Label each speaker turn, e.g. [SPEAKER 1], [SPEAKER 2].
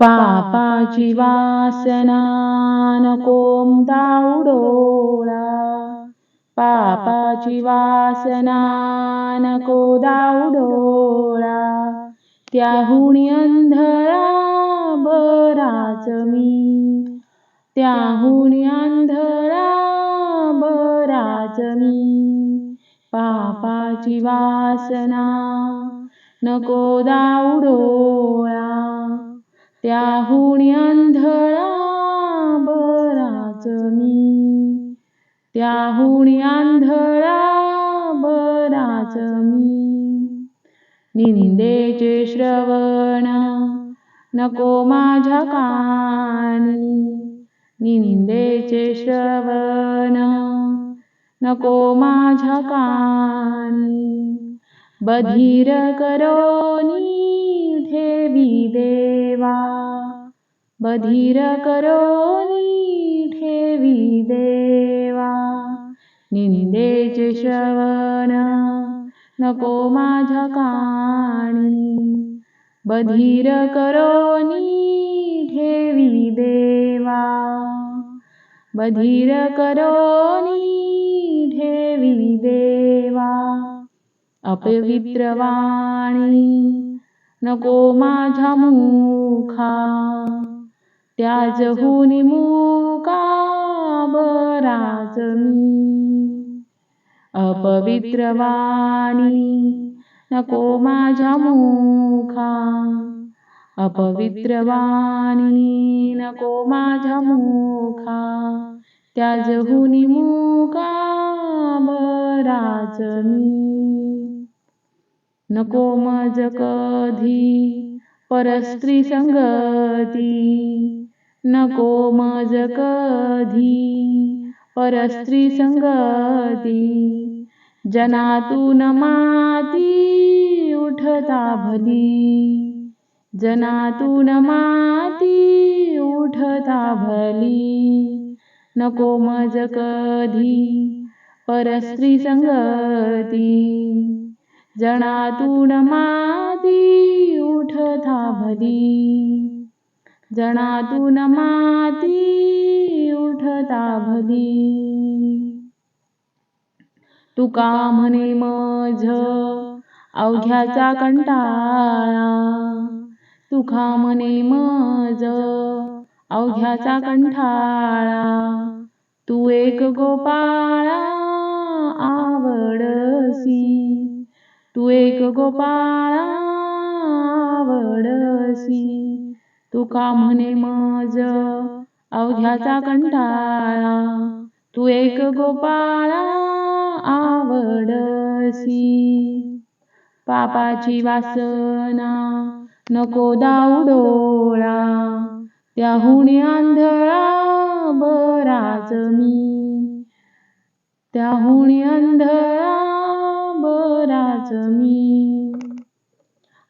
[SPEAKER 1] पापाची वासना कोम दावडोळा पापाची वासना नको दावडोळा त्याहुणी अंधळा बराच मी. त्याहुणी अंधळा बराच मी. पापाची वासना नको दावडोळा त्याहुणी अंधळा बराच मी. त्याहुणी आंधळा बराच मी. निंदेचे श्रवण नको माझ्या कानी. निंदेचे श्रवण नको माझ्या कानी. बधीर करोनी ठेवी देव. बधीर करोनी ठेवी देवा. निंदेचे श्रवण नको माझ्या काणी. बधीर करोनी ठेवी देवा. बधीर करोनी ठेवी देवा. अपवित्र वाणी नको माझ्या मुखा. त्याजहुनी मुका बराच मी अपवित्र वाणी नको माझ्या मुखा. अपवित्र वाणी नको माझ्या मुखा. त्याजहुनी हुनी बराच मी नको मज कधी परस्त्री संगती नको मज कधी. परस्त्री संगती जनातून माती उठता भली. जनातून माती उठता भली. नको मज कधी. परस्त्री संगती जनातून माती भली जणातून माती उठता भली तुका म्हणे मज अवघ्याचा कंटाळा. तुका म्हणे मज अवघ्याचा कंठाळा तू एक गोपाळा आवडसी. तू एक गोपाळा आवडसी तुका म्हणे मज अवघ्याचा कंटाळा. तू एक गोपाळा आवडसी. पापाची वासना नको दावडोळा त्याहुणी आंधळा बराच मी. त्याहुणी आंधळा बराच मी.